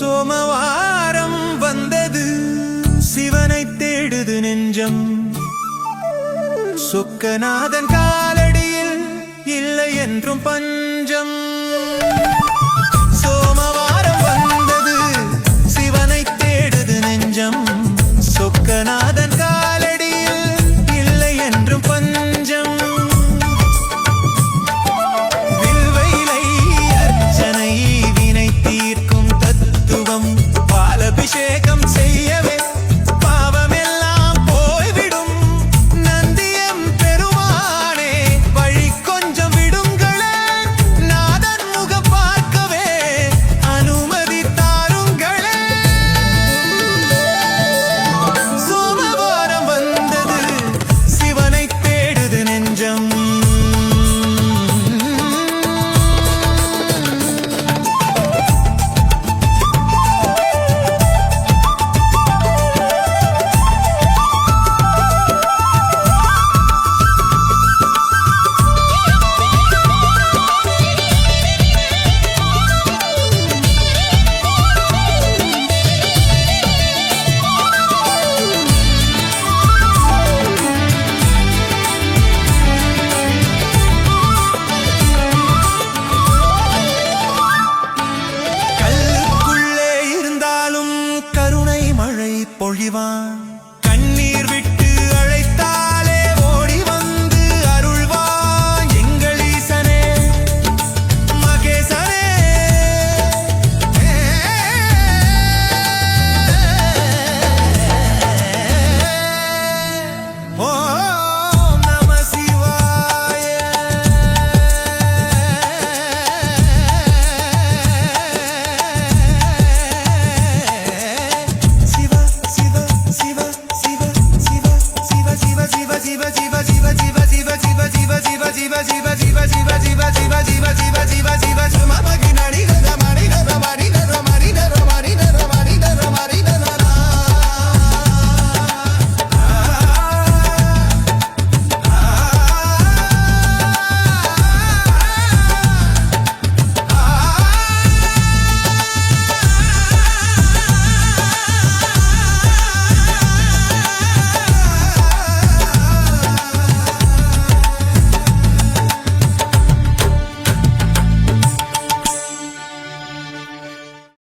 சோமவாரம் வந்தது. சிவனை தேடுது நெஞ்சம். சொக்கநாதன் காலடியில் இல்லை என்றும் பஞ்சம். പൊഴിവാൻ जीव जीव जीव जीव जीव जीव जीव जीव जीव जीव जीव जीव जीव जीव जीव जीव जीव